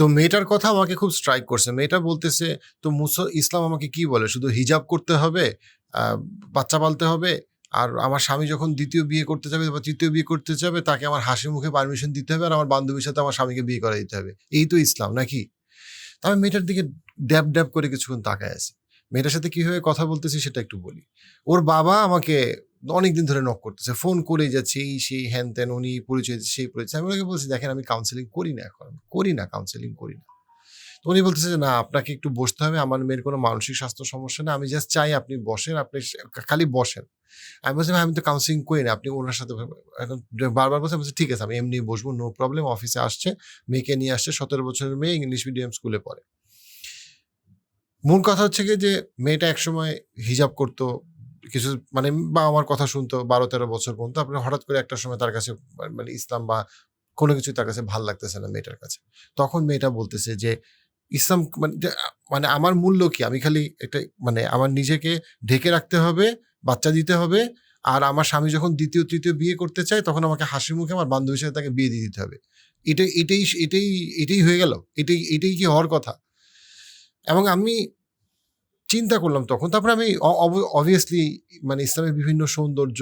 তো মেয়েটার কথা আমাকে খুব স্ট্রাইক করছে। মেয়েটা বলতেছে, তো মুস ইসলাম আমাকে কি বলে? শুধু হিজাব করতে হবে বাচ্চা পালতে হবে, আর আমার স্বামী যখন দ্বিতীয় বিয়ে করতে যাবে বা তৃতীয় বিয়ে করতে যাবে, তাকে আমার হাসি মুখে পারমিশন দিতে হবে, আর আমার বান্ধবীর সাথে আমার স্বামীকে বিয়ে করে দিতে হবে। এই তো ইসলাম, নাকি? তা আমি মেয়েটার দিকে ড্যাব ড্যাব করে কিছুক্ষণ তাকায় আছি। মেয়েটার সাথে কীভাবে কথা বলতেছি সেটা একটু বলি। ওর বাবা আমাকে অনেকদিন ধরে নক করতেছে। ফোন করে যাচ্ছে এই সেই হ্যান ত্যান উনি পরিচয় সেই পরিচয় আমি ওনাকে বলছি দেখেন আমি কাউন্সিলিং করি না এখন। করি না কাউন্সেলিং করি না। তো উনি বলতেছে যে না আপনাকে একটু বসতে হবে। আমার মেয়ের কোনো মানসিক স্বাস্থ্য সমস্যা না আমি জাস্ট চাই আপনি বসেন আপনি খালি বসেন। আমি বলছি "ভাই, আমি তো কাউন্সিলিং করি না। আপনি ওনার সাথে এখন বারবার বলছে বলছি, ঠিক আছে আমি এমনি বসবো নো প্রবলেম অফিসে আসছে মেয়েকে নিয়ে আসছে। সতেরো বছরের মেয়ে ইংলিশ মিডিয়াম স্কুলে পড়ে। মূল কথা হচ্ছে কি যে মেয়েটা একসময় হিজাব করতো কিছু মানে বা আমার কথা শুনতো বারো তেরো বছর পর্যন্ত। আপনি হঠাৎ করে একটা সময় তার কাছে মানে ইসলাম বা কোনো কিছু তার কাছে ভালো লাগতেছে না মেয়েটার কাছে। তখন মেয়েটা বলতেছে যে, ইসলাম মানে মানে আমার মূল্য কি? আমি খালি একটা মানে আমার নিজেকে ঢেকে রাখতে হবে, বাচ্চা দিতে হবে, আর আমার স্বামী যখন দ্বিতীয়, তৃতীয় বিয়ে করতে চায়, তখন আমাকে হাসি মুখে আমার বান্ধবীর সাথে তাকে বিয়ে দিয়ে দিতে হবে। এটাই এটাই এটাই এটাই হয়ে গেল। এটাই এটাই কি হওয়ার কথা? এবং আমি চিন্তা করলাম তখন। তারপরে আমি অবভিয়াসলি মানে ইসলামের বিভিন্ন সৌন্দর্য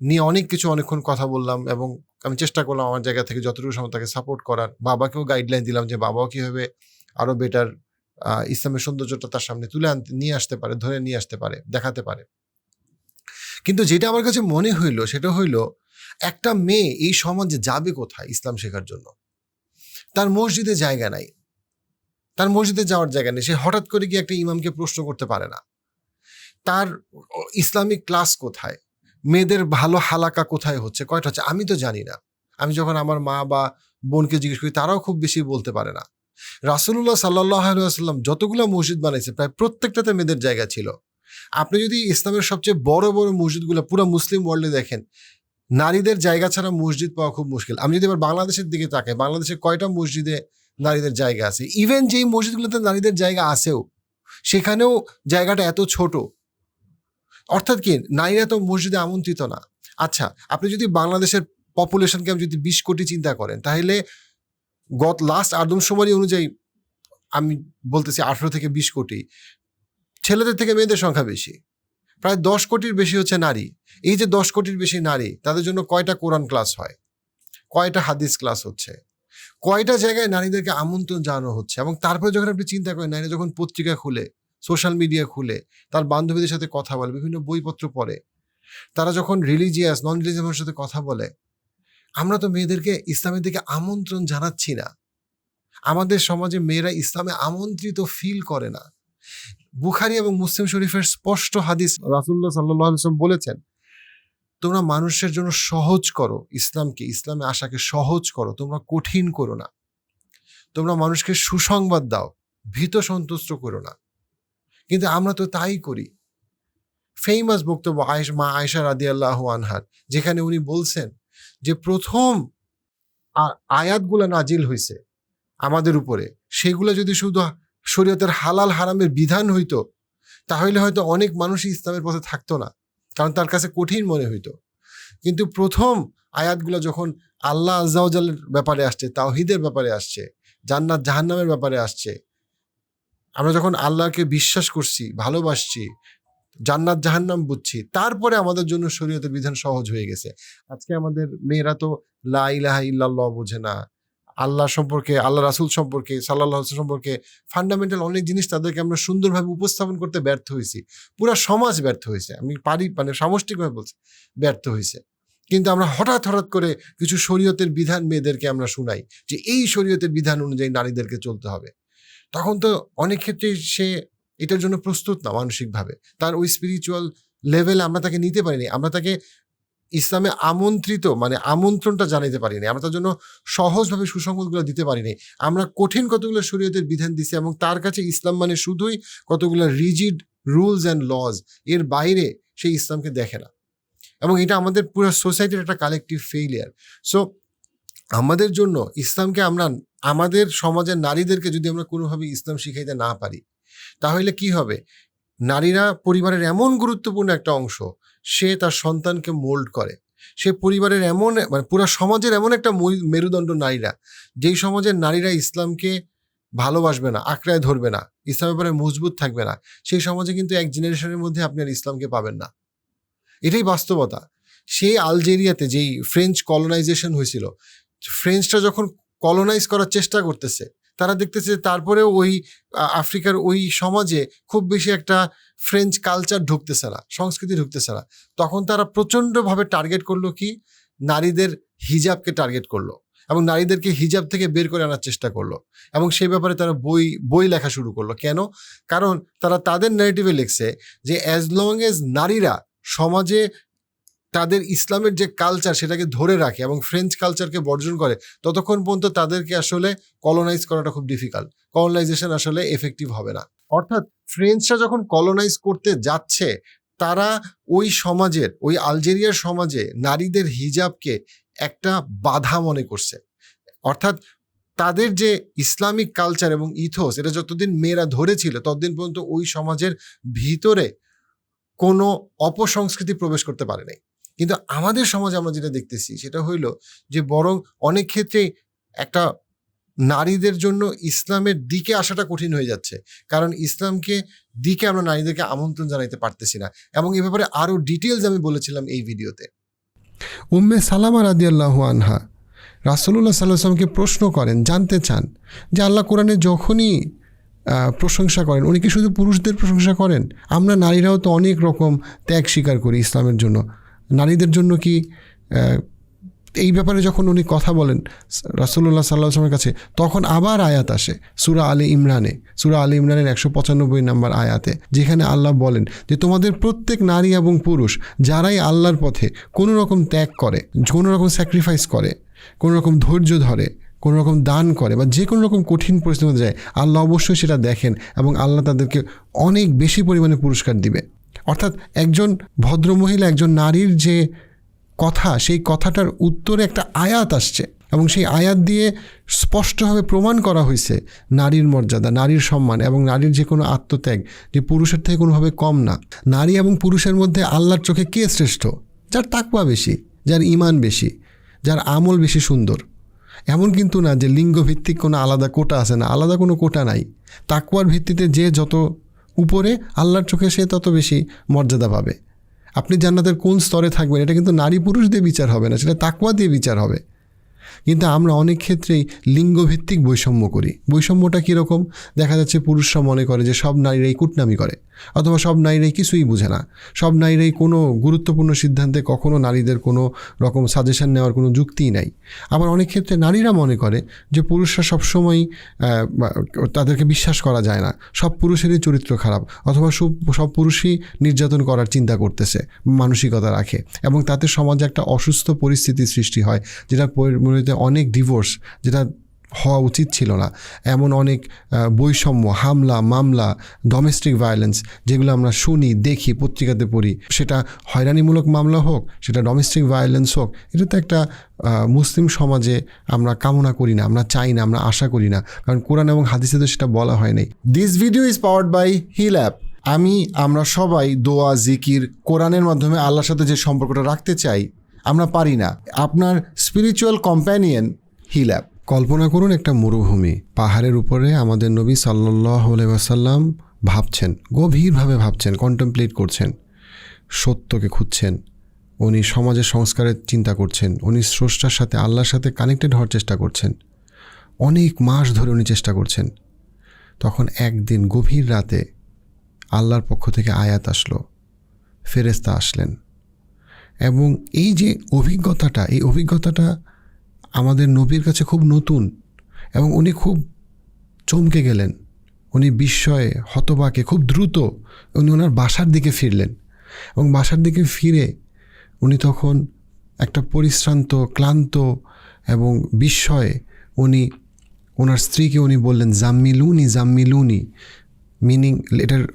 নিয়ে অনেক কিছু অনেকক্ষণ কথা বললাম এবং আমি চেষ্টা করলাম আমার জায়গা থেকে যতটুকু সময় তাকে সাপোর্ট করার। বাবাকেও গাইডলাইন দিলাম যে বাবাও কীভাবে আরও বেটার ইসলামের সৌন্দর্যটা তার সামনে তুলে আনতে নিয়ে আসতে পারে, ধরে নিয়ে আসতে পারে, দেখাতে পারে। কিন্তু যেটা আমার কাছে মনে হইল সেটা হইল একটা মেয়ে এই সমাজে যাবে কোথায় ইসলাম শেখার জন্য? তার মসজিদে জায়গা নাই। তার মসজিদে যাওয়ার জায়গা নেই। সে হঠাৎ করে গিয়ে একটা ইমামকে প্রশ্ন করতে পারে না। তার ইসলামিক ক্লাস কোথায়? মেয়েদের ভালো হালাকা কোথায় হচ্ছে? কয়টা হচ্ছে? আমি তো জানি না। আমি যখন আমার মা বা বোনকে জিজ্ঞেস করি, তারাও খুব বেশি বলতে পারে না। রাসুল্লাহ সাল্লাহ আলুয়াসাল্লাম যতগুলো মসজিদ বানাইছে প্রায় প্রত্যেকটাতে মেয়েদের জায়গা ছিল। আপনি যদি ইসলামের সবচেয়ে বড় বড় মসজিদগুলো পুরো মুসলিম ওয়ার্ল্ডে দেখেন, নারীদের জায়গা ছাড়া মসজিদ পাওয়া খুব মুশকিল। আমি যদি এবার বাংলাদেশের দিকে তাকাই, বাংলাদেশে কয়টা মসজিদে নারীদের জায়গা আছে। ইভেন যেই মসজিদগুলোতে নারীদের জায়গা আছেও, সেখানেও জায়গাটা এত ছোট। অর্থাৎ কি, নারীরা তো মসজিদে আমন্ত্রিত না। আচ্ছা আপনি যদি বাংলাদেশের পপুলেশনকে আপনি যদি বিশ কোটি চিন্তা করেন, তাহলে গত লাস্ট আদমশুমারি অনুযায়ী আমি বলতেছি আঠেরো থেকে বিশ কোটি। ছেলেদের থেকে মেয়েদের সংখ্যা বেশি। প্রায় দশ কোটির বেশি হচ্ছে নারী। এই যে দশ কোটির বেশি নারী, তাদের জন্য কয়টা কোরআন ক্লাস হয়? কয়টা হাদিস ক্লাস হচ্ছে? কয়টা জায়গায় নারীদেরকে আমন্ত্রণ জানানো হচ্ছে? এবং তারপরে যখন আপনি চিন্তা করেন, নারীরা যখন পত্রিকা খুলে সোশ্যাল মিডিয়া খুলে, তার বান্ধবীদের সাথে কথা বলে, বিভিন্ন বইপত্র পড়ে, তারা যখন রিলিজিয়াস নন রিলিজিয়াসের সাথে কথা বলে, আমরা তো মেয়েদেরকে ইসলামের দিকে আমন্ত্রণ জানাচ্ছি না। আমাদের সমাজে মেয়েরা ইসলামে আমন্ত্রিত ফিল করে না। বুখারি এবং মুসলিম শরীফের স্পষ্ট হাদিস রাসুল্লাহ সাল্লাম বলেছেন তোমরা মানুষের জন্য সহজ করো ইসলামকে, ইসলামে আশাকে সহজ করো, তোমরা কঠিন করো না। তোমরা মানুষকে সুসংবাদ দাও, ভীত সন্তুষ্ট করো না। কিন্তু আমরা তো তাই করি। ফেমাস বক্তব্য আয়েশ, মা আয়সা রাদি আল্লাহ আনহার যেখানে উনি বলছেন যে প্রথম আয়াতগুলো নাজিল হয়েছে আমাদের উপরে, সেগুলো যদি শুধু শরীয়তের হালাল হারামের বিধান হইতো, তাহলে হয়তো অনেক মানুষই ইসলামের পথে থাকতো না। কারণ তার কাছে কঠিন মনে হইতো। কিন্তু প্রথম আয়াতগুলো যখন আল্লাহ আজ্জাউজালের ব্যাপারে আসছে, তাওহিদের ব্যাপারে আসছে, জান্নাত জাহান্নামের ব্যাপারে আসছে, আমরা যখন আল্লাহকে বিশ্বাস করছি, ভালোবাসছি, জান্নাত জাহান্নাম বুঝছি, তারপরে আমাদের জন্য শরীয়তের বিধান সহজ হয়ে গেছে। আজকে আমাদের মেয়েরা তো লা ইলাহা ইল্লাল্লাহ বোঝে না। আল্লাহ সম্পর্কে, আল্লাহ রাসুল সম্পর্কে সাল্লাহ সম্পর্কে ফান্ডামেন্টাল অনেক জিনিস তাদেরকে আমরা সুন্দরভাবে উপস্থাপন করতে ব্যর্থ হয়েছি। পুরো সমাজ ব্যর্থ হয়েছে। আমি পারি মানে সামষ্টিকভাবে বলছি, ব্যর্থ হয়েছে। কিন্তু আমরা হঠাৎ হঠাৎ করে কিছু শরীয়তের বিধান মেয়েদেরকে আমরা শুনাই যে এই শরীয়তের বিধান অনুযায়ী নারীদেরকে চলতে হবে। তখন তো অনেক ক্ষেত্রে সে এটার জন্য প্রস্তুত না মানসিকভাবে। তার ওই স্পিরিচুয়াল লেভেলে আমরা তাকে নিতে পারিনি। আমরা তাকে ইসলামে আমন্ত্রিত মানে আমন্ত্রণটা জানাইতে পারিনি। আমরা তার জন্য সহজভাবে সুসংবাদগুলো দিতে পারিনি। আমরা কঠিন কতগুলো শরীয়তের বিধান দিছি এবং তার কাছে ইসলাম মানে শুধুই কতগুলো রিজিড রুলস অ্যান্ড লজ। এর বাইরে সেই ইসলামকে দেখে না। এবং এটা আমাদের পুরো সোসাইটির একটা কালেকটিভ ফেইলিয়ার সো আমাদের জন্য ইসলামকে আমরা, আমাদের সমাজের নারীদেরকে যদি আমরা কোনোভাবে ইসলাম শিখাইতে না পারি, তাহলে কি হবে? নারীরা পরিবারের এমন গুরুত্বপূর্ণ একটা অংশ, সে তার সন্তানকে মোল্ড করে। সে পরিবারের এমন মানে পুরো সমাজের এমন একটা মেরুদণ্ড নারীরা, যেই সমাজের নারীরা ইসলামকে ভালোবাসবে না, আঁকড়ায় ধরবে না, ইসলামের ব্যাপারে মজবুত থাকবে না, সেই সমাজে কিন্তু এক জেনারেশনের মধ্যে আপনি আর ইসলামকে পাবেন না। এটাই বাস্তবতা। সেই আলজেরিয়াতে যেই ফ্রেঞ্চ কলোনাইজেশন হয়েছিল ফ্রেঞ্চটা যখন কলোনাইজ করার চেষ্টা করতেছে তারা দেখতেছে যে তারপরেও ওই আফ্রিকার ওই সমাজে খুব বেশি একটা ফ্রেঞ্চ কালচার ঢুকতেছে না, সংস্কৃতি ঢুকতেছে না। তখন তারা প্রচণ্ডভাবে টার্গেট করল কি? নারীদের হিজাবকে টার্গেট করল এবং নারীদেরকে হিজাব থেকে বের করে আনার চেষ্টা করল এবং সেই ব্যাপারে তারা বই বই লেখা শুরু করল। কেন? কারণ তারা তাদের নেগেটিভে লিখছে যে অ্যাজ লং এজ নারীরা সমাজে তাদের ইসলামের যে কালচার সেটাকে ধরে রাখে এবং ফ্রেঞ্চ কালচারকে বর্জন করে, ততক্ষণ পর্যন্ত তাদেরকে আসলে কলোনাইজ করাটা খুব ডিফিকাল্ট কলোনাইজেশন আসলে এফেক্টিভ হবে না। অর্থাৎ ফ্রেঞ্চরা যখন কলোনাইজ করতে যাচ্ছে, তারা ওই সমাজের, ওই আলজেরিয়ার সমাজে নারীদের হিজাবকে একটা বাধা মনে করছে। অর্থাৎ তাদের যে ইসলামিক কালচার এবং ইথোস, এটা যতদিন মেয়েরা ধরেছিল, ততদিন পর্যন্ত ওই সমাজের ভিতরে কোনো অপসংস্কৃতি প্রবেশ করতে পারে নাই কিন্তু আমাদের সমাজে আমরা যেটা দেখতেছি সেটা হইল যে বরং অনেক ক্ষেত্রেই একটা নারীদের জন্য ইসলামের দিকে আসাটা কঠিন হয়ে যাচ্ছে। কারণ ইসলামকে দিকে আমরা নারীদেরকে আমন্ত্রণ জানাইতে পারতেছি না। এবং এ ব্যাপারে আরও ডিটেলস আমি বলেছিলাম এই ভিডিওতে। উম্মে সালামা রাদিয়াল্লাহু আনহা রাসুল্লাহ সাল্লামকে প্রশ্ন করেন, জানতে চান যে আল্লাহ কোরআনে যখনই প্রশংসা করেন, উনি কি শুধু পুরুষদের প্রশংসা করেন? আমরা নারীরাও তো অনেক রকম ত্যাগ স্বীকার করি ইসলামের জন্য। নারীদের জন্য কি এই ব্যাপারে যখন উনি কথা বলেন রাসুল্লাহ সাল্লাহ আসলামের কাছে, তখন আবার আয়াত আসে, সুরা আলী ইমরানে। সুরা আলী ইমরানের একশো পঁচানব্বই নম্বর আয়াতে, যেখানে আল্লাহ বলেন যে, তোমাদের প্রত্যেক নারী এবং পুরুষ, যারাই আল্লাহর পথে কোনো রকম ত্যাগ করে, কোনো রকম স্যাক্রিফাইস করে, কোনো রকম ধৈর্য ধরে, কোনো রকম দান করে বা যে কোনো রকম কঠিন পরিস্থিতিতে যায়, আল্লাহ অবশ্যই সেটা দেখেন এবং আল্লাহ তাদেরকে অনেক বেশি পরিমাণে পুরস্কার দিবে। অর্থাৎ একজন ভদ্রমহিলা, একজন নারীর যে কথা, সেই কথাটার উত্তরে একটা আয়াত আসছে এবং সেই আয়াত দিয়ে স্পষ্টভাবে প্রমাণ করা হয়েছে নারীর মর্যাদা, নারীর সম্মান এবং নারীর যে কোনো আত্মত্যাগ, যে পুরুষের থেকে কোনোভাবে কম না। নারী এবং পুরুষের মধ্যে আল্লাহর চোখে কে শ্রেষ্ঠ? যার তাকওয়া বেশি, যার ইমান বেশি, যার আমল বেশি সুন্দর। এমন কিন্তু না যে লিঙ্গভিত্তিক কোনো আলাদা কোটা আছে না, আলাদা কোনো কোটা নাই। তাকওয়ার ভিত্তিতে যে যত উপরে আল্লাহর চোখে সে তত বেশি মর্যাদা পাবে। আপনি জান্নাতের কোন স্তরে থাকবেন, এটা কিন্তু নারী পুরুষ দিয়ে বিচার হবে না, সেটা তাকুয়া দিয়ে বিচার হবে। কিন্তু আমরা অনেক ক্ষেত্রেই লিঙ্গভিত্তিক বৈষম্য করি। বৈষম্যটা কীরকম? দেখা যাচ্ছে পুরুষরা মনে করে যে সব নারীরাই কুটনামি করে। অথবা সব নারীরাই কিছুই বুঝে না। সব নারীরাই কোনো গুরুত্বপূর্ণ সিদ্ধান্তে কখনো নারীদের কোনো রকম সাজেশন নেওয়ার কোনো যুক্তিই নাই। আবার অনেক ক্ষেত্রে নারীরা মনে করে যে পুরুষরা সবসময় আহ, তাদেরকে বিশ্বাস করা যায় না। সব পুরুষেরই চরিত্র খারাপ অথবা সব সব পুরুষই নির্যাতন করার চিন্তা করতেছে মানসিকতা রাখে এবং তাতে সমাজে একটা অসুস্থ পরিস্থিতির সৃষ্টি হয় যেটা অনেক ডিভোর্স যেটা হওয়া উচিত ছিল না। এমন অনেক বৈষম্য, হামলা, মামলা ডোমেস্টিক ভায়োলেন্স যেগুলো আমরা শুনি, দেখি, পত্রিকাতে পড়ি, সেটা হয়রানিমূলক মামলা হোক, সেটা ডোমেস্টিক ভায়োলেন্স হোক, এটা তো একটা মুসলিম সমাজে আমরা কামনা করি না, আমরা চাই না, আমরা আশা করি না, কারণ কোরআন এবং হাদিসে তো সেটা বলা হয় নাই। This video is powered by Hill app আমি, আমরা সবাই দোয়া, জিকির, কোরআনের মাধ্যমে আল্লাহর সাথে যে সম্পর্কটা রাখতে চাই, আমরা পারি না। আপনার স্পিরিচুয়াল কম্প্যানিয়ন হিল অ্যাপ কল্পনা করুন একটা মরুভূমি। পাহাড়ের উপরে আমাদের নবী সাল্লাহ আসাল্লাম ভাবছেন, গভীরভাবে ভাবছেন কন্টেমপ্লেট করছেন। সত্যকে খুঁজছেন, উনি সমাজের সংস্কারের চিন্তা করছেন, উনি স্রষ্টার সাথে, আল্লাহর সাথে কানেক্টেড হওয়ার চেষ্টা করছেন। অনেক মাস ধরে উনি চেষ্টা করছেন। তখন একদিন গভীর রাতে আল্লাহর পক্ষ থেকে আয়াত আসলো। ফেরেস্তা আসলেন। এবং এই যে অভিজ্ঞতাটা, এই অভিজ্ঞতাটা আমাদের নবীর কাছে খুব নতুন এবং উনি খুব চমকে গেলেন। উনি বিস্ময়ে হতবাকে খুব দ্রুত উনি ওনার বাসার দিকে ফিরলেন এবং বাসার দিকে ফিরে উনি তখন একটা পরিশ্রান্ত, ক্লান্ত এবং বিস্ময়ে উনি ওনার স্ত্রীকে উনি বললেন, জাম্মিলুনি জাম্মিলুনি। মিনিং এটার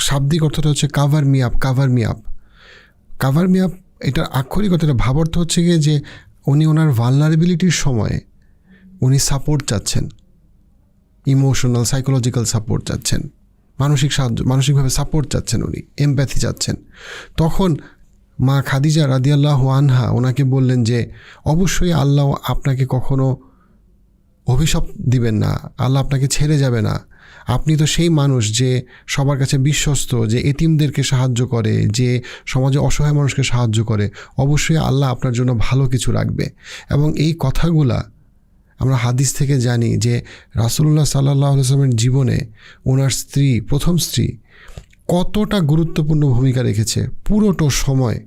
শাব্দিক অর্থটা হচ্ছে, cover me up, cover me up. Cover me up, এটার আক্ষরিক অর্থটা ভাবার্থ হচ্ছে গিয়ে যে উনি ওনার ভালনারেবিলিটির সময়ে উনি সাপোর্ট চাচ্ছেন। ইমোশনাল সাইকোলজিক্যাল সাপোর্ট চাচ্ছেন। মানসিক সাহায্য, মানসিকভাবে সাপোর্ট চাচ্ছেন উনি এমপ্যাথি চাচ্ছেন। তখন মা খাদিজা রাদিয়াল্লাহ আনহা ওনাকে বললেন যে, অবশ্যই আল্লাহ আপনাকে কখনো অভিশাপ দিবেন না, আল্লাহ আপনাকে ছেড়ে যাবে না। আপনি তো সেই মানুষ যে সবার কাছে বিশ্বস্ত, যে এতিমদেরকে সাহায্য করে, যে সমাজে অসহায় মানুষকে সাহায্য করে, অবশ্যই আল্লাহ আপনার জন্য ভালো কিছু রাখবে। এবং এই কথাগুলা আমরা হাদিস থেকে জানি যে রাসুল্লাহ সাল্লাহ আসলামের জীবনে ওনার স্ত্রী, প্রথম স্ত্রী, কতটা গুরুত্বপূর্ণ ভূমিকা রেখেছে পুরোটো সময়।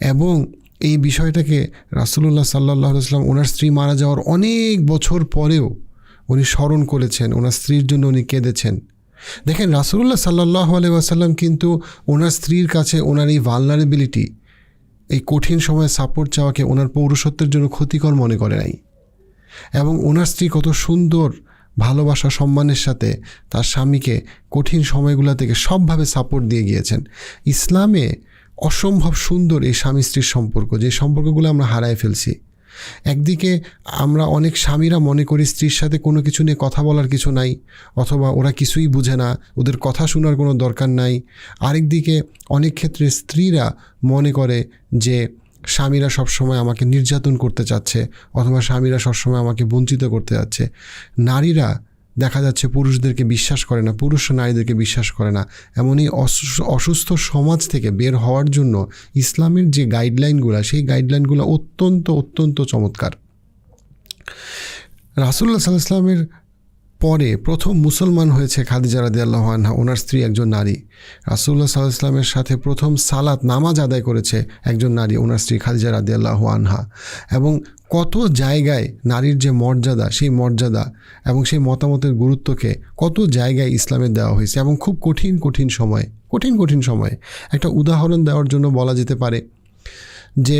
এবং এই বিষয়টাকে রাসুল্লাহ সাল্লাহ আসলাম ওনার স্ত্রী মারা যাওয়ার অনেক বছর পরেও উনি স্মরণ করেছেন, ওনার স্ত্রীর জন্য উনি কেঁদেছেন। দেখেন রাসুল্লাহ সাল্লাহ আসাল্লাম কিন্তু ওনার স্ত্রীর কাছে ওনার এই ভালনারেবিলিটি এই কঠিন সময়ে সাপোর্ট চাওয়াকে ওনার পৌরসত্বের জন্য ক্ষতিকর মনে করে নাই। এবং ওনার স্ত্রী কত সুন্দর ভালোবাসা, সম্মানের সাথে তার স্বামীকে কঠিন সময়গুলো থেকে সবভাবে সাপোর্ট দিয়ে গিয়েছেন। ইসলামে অসম্ভব সুন্দর এই স্বামী স্ত্রীর সম্পর্ক, যে সম্পর্কগুলো আমরা হারায় ফেলছি। একদিকে আমরা অনেক স্বামীরা মনে করি স্ত্রীর সাথে কোনো কিছু নিয়ে কথা বলার কিছু নাই, অথবা ওরা কিছুই বুঝে না, ওদের কথা শোনার কোনো দরকার নাই। আরেকদিকে অনেক ক্ষেত্রে স্ত্রীরা মনে করে যে স্বামীরা সবসময় আমাকে নির্যাতন করতে চাচ্ছে, অথবা স্বামীরা সবসময় আমাকে বঞ্চিত করতে যাচ্ছে নারীরা দেখা যাচ্ছে পুরুষদেরকে বিশ্বাস করে না, পুরুষ নারীদেরকে বিশ্বাস করে না। এমনই অসুস্থ- সমাজ থেকে বের হওয়ার জন্য ইসলামের যে গাইডলাইনগুলো সেই গাইডলাইনগুলো অত্যন্ত অত্যন্ত চমৎকার। রাসুল্লাহ সাল্লাহ ইসলামের পরে প্রথম মুসলমান হয়েছে খাদিজা রাদি আল্লাহ আনহা, ওনার স্ত্রী একজন নারী। রাসুল্লাহ সাল্লাহ ইসলামের সাথে প্রথম সালাত নামাজ আদায় করেছে একজন নারী, ওনার স্ত্রী খাদিজা রাদি আল্লাহ আনহা। এবং কত জায়গায় নারীর যে মর্যাদা, সেই মর্যাদা এবং সেই মতামতের গুরুত্বকে কত জায়গায় ইসলামে দেওয়া হয়েছে এবং খুব কঠিন কঠিন সময়, কঠিন কঠিন সময়। একটা উদাহরণ দেওয়ার জন্য বলা যেতে পারে যে,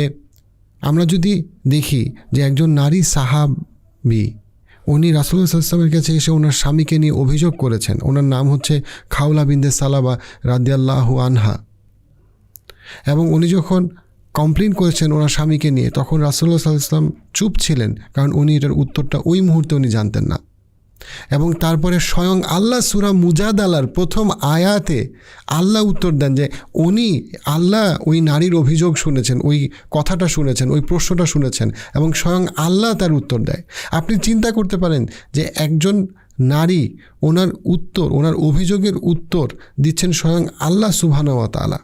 আমরা যদি দেখি যে একজন নারী সাহাবি উনি রাসুল্লাহ সাল্লামের কাছে এসে ওনার স্বামীকে নিয়ে অভিযোগ করেছেন। ওনার নাম হচ্ছে খাওলা বিন্দে সালাবা রাদিয়াল্লাহু আনহা। এবং উনি যখন কমপ্লেন করেছেন ওনার স্বামীকে নিয়ে, তখন রাসুল্লাহ সাল্লাম চুপ ছিলেন, কারণ উনি এটার উত্তরটা ওই মুহূর্তে উনি জানতেন না। এবং তারপরে স্বয়ং আল্লাহ সুরা মুজাদালার প্রথম আয়াতে আল্লাহ উত্তর দেন যে উনি আল্লাহ ওই নারীর অভিযোগ শুনেছেন, ওই কথাটা শুনেছেন, ওই প্রশ্নটা শুনেছেন এবং স্বয়ং আল্লাহ তার উত্তর দেয়। আপনি চিন্তা করতে পারেন যে একজন নারী ওনার উত্তর, ওনার অভিযোগের উত্তর দিচ্ছেন স্বয়ং আল্লাহ সুবহানাহু তালা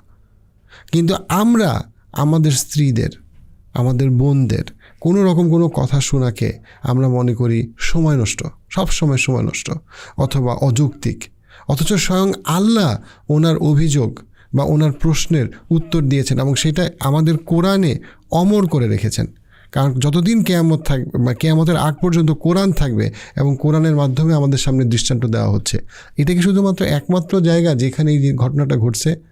কিন্তু আমরা আমাদের স্ত্রীদের, আমাদের বোনদের কোনো রকম কোনো কথা শোনাকে আমরা মনে করি সময় নষ্ট, সব সময় সময় নষ্ট, অথবা অযৌক্তিক। অথচ স্বয়ং আল্লাহ ওনার অভিযোগ বা ওনার প্রশ্নের উত্তর দিয়েছেন এবং সেটা আমাদের কোরআনে অমর করে রেখেছেন। কারণ যতদিন কেয়ামত থাকবে বা কেয়ামতের আগ পর্যন্ত কোরআন থাকবে এবং কোরআনের মাধ্যমে আমাদের সামনে দৃষ্টান্ত দেওয়া হচ্ছে, এটা কি শুধুমাত্র একমাত্র জায়গা যেখানে এই ঘটনাটা ঘটছে?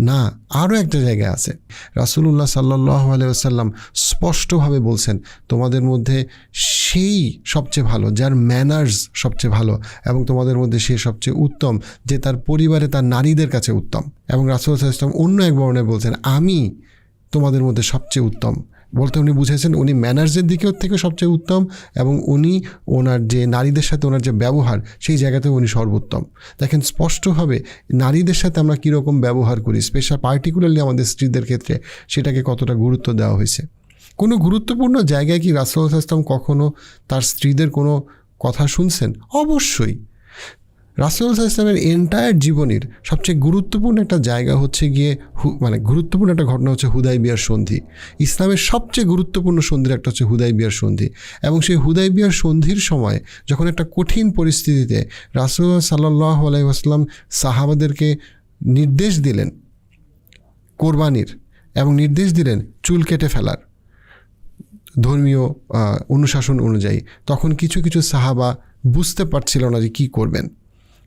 না আরও একটা জায়গায় আছে। রাসুলুল্লাহ সাল্লাহ আলাইসাল্লাম স্পষ্টভাবে বলছেন, তোমাদের মধ্যে সেই সবচেয়ে ভালো, যার ম্যানার্স সবচেয়ে ভালো এবং তোমাদের মধ্যে সে সবচেয়ে উত্তম, যে তার পরিবারে তার নারীদের কাছে উত্তম। এবং রাসুল ইসলাম অন্য এক বর্ণে বলছেন, আমি তোমাদের মধ্যে সবচেয়ে উত্তম। বলতে উনি বুঝেছেন উনি ম্যানার্সের দিকেও থেকে সবচেয়ে উত্তম এবং উনি ওনার যে নারীদের সাথে ওনার যে ব্যবহার, সেই জায়গাতেও উনি সর্বোত্তম। দেখেন, স্পষ্টভাবে নারীদের সাথে আমরা কীরকম ব্যবহার করি স্পেশাল পার্টিকুলারলি আমাদের স্ত্রীদের ক্ষেত্রে, সেটাকে কতটা গুরুত্ব দেওয়া হয়েছে? কোনো গুরুত্বপূর্ণ জায়গায় কি রাসুল ইসলাম কখনও তার স্ত্রীদের কোনো কথা শুনছেন? অবশ্যই। রাসুল ইসলামের এন্টায়ার জীবনের সবচেয়ে গুরুত্বপূর্ণ একটা জায়গা হচ্ছে গিয়ে মানে গুরুত্বপূর্ণ একটা ঘটনা হচ্ছে হুদাই বিয়ার সন্ধি। ইসলামের সবচেয়ে গুরুত্বপূর্ণ সন্ধির একটা হচ্ছে হুদাই বিয়ার সন্ধি। এবং সেই হুদাই বিয়ার সন্ধির সময় যখন একটা কঠিন পরিস্থিতিতে রাসুল সাল্লাহ আলাইসাল্লাম সাহাবাদেরকে নির্দেশ দিলেন কোরবানির এবং নির্দেশ দিলেন চুল কেটে ফেলার ধর্মীয় অনুশাসন অনুযায়ী। তখন কিছু কিছু সাহাবা বুঝতে পারছিল না যে কী করবেন।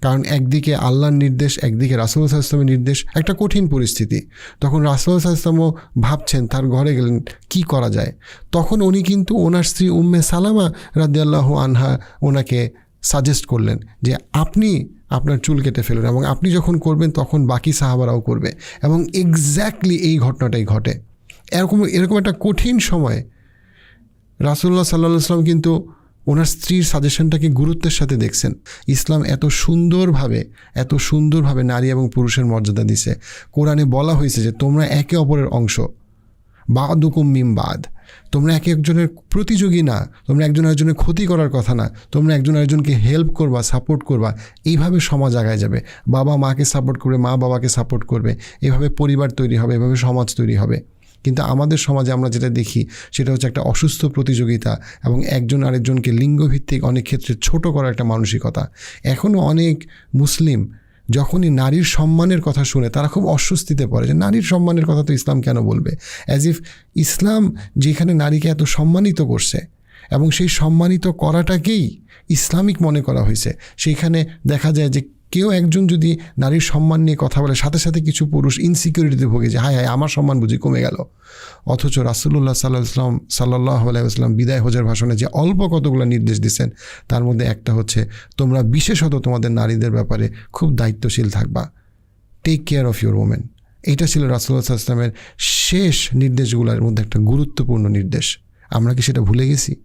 কারণ একদিকে আল্লাহর নির্দেশ, একদিকে রাসুল ইসলামের নির্দেশ, একটা কঠিন পরিস্থিতি। তখন রাসুল ইসলামও ভাবছেন, তার ঘরে গেলেন, কি করা যায়? তখন উনি কিন্তু ওনার স্ত্রী উম্মে সালামা রাদিয়াল্লাহু আনহা ওনাকে সাজেস্ট করলেন যে আপনি আপনার চুল কেটে ফেলুন এবং আপনি যখন করবেন তখন বাকি সাহাবারাও করবে এবং এক্স্যাক্টলি এই ঘটনাটাই ঘটে। এরকম এরকম একটা কঠিন সময় রাসুল্লাহ সাল্লাহ সাল্লাম কিন্তু ওনার স্ত্রীর সাজেশনটাকে গুরুত্বের সাথে দেখছেন। ইসলাম এত সুন্দরভাবে এত সুন্দরভাবে নারী এবং পুরুষের মর্যাদা দিছে। কোরআনে বলা হয়েছে যে, তোমরা একে অপরের অংশ। বাদুকুম মিম বাদ। তোমরা একে একজনের প্রতিযোগী না। তোমরা একজন আরেকজনের ক্ষতি করার কথা না। তোমরা একজন আরেকজনকে হেল্প করবা সাপোর্ট করবা। এইভাবে সমাজ আগায় যাবে। বাবা মাকে সাপোর্ট করবে, মা বাবাকে সাপোর্ট করবে। এভাবে পরিবার তৈরি হবে, এভাবে সমাজ তৈরি হবে। কিন্তু আমাদের সমাজে আমরা যেটা দেখি, সেটা হচ্ছে একটা অসুস্থ প্রতিযোগিতা এবং একজন আরেকজনকে লিঙ্গভিত্তিক অনেক ক্ষেত্রে ছোট করার একটা মানসিকতা। এখনও অনেক মুসলিম যখনই নারীর সম্মানের কথা শুনে, তারা খুব অস্বস্তিতে পড়ে যে নারীর সম্মানের কথা তো ইসলাম কেন বলবে? অ্যাজ ইফ ইসলাম যেখানে নারীকে এত সম্মানিত করছে এবং সেই সম্মানিত করাটাকেই ইসলামিক মনে করা হয়েছে। সেইখানে দেখা যায় যে কেউ একজন যদি নারীর সম্মান নিয়ে কথা বলে, সাথে সাথে কিছু পুরুষ ইনসিকিউরিটিতে ভোগে যে, হায় হায়, আমার সম্মান বুঝি কমে গেল। অথচ রাসুল্লাহ সাল্লাহ ইসলাম সাল্লাহ আলাইসলাম বিদায় হোজার ভাষণে যে অল্প কতগুলো নির্দেশ দিচ্ছেন তার মধ্যে একটা হচ্ছে, তোমরা বিশেষত তোমাদের নারীদের ব্যাপারে খুব দায়িত্বশীল থাকবা। Take care of your women এটা ছিল রাসুল্লাহ ইসলামের শেষ নির্দেশগুলোর মধ্যে একটা গুরুত্বপূর্ণ নির্দেশ। আমরা কি সেটা ভুলে গেছি?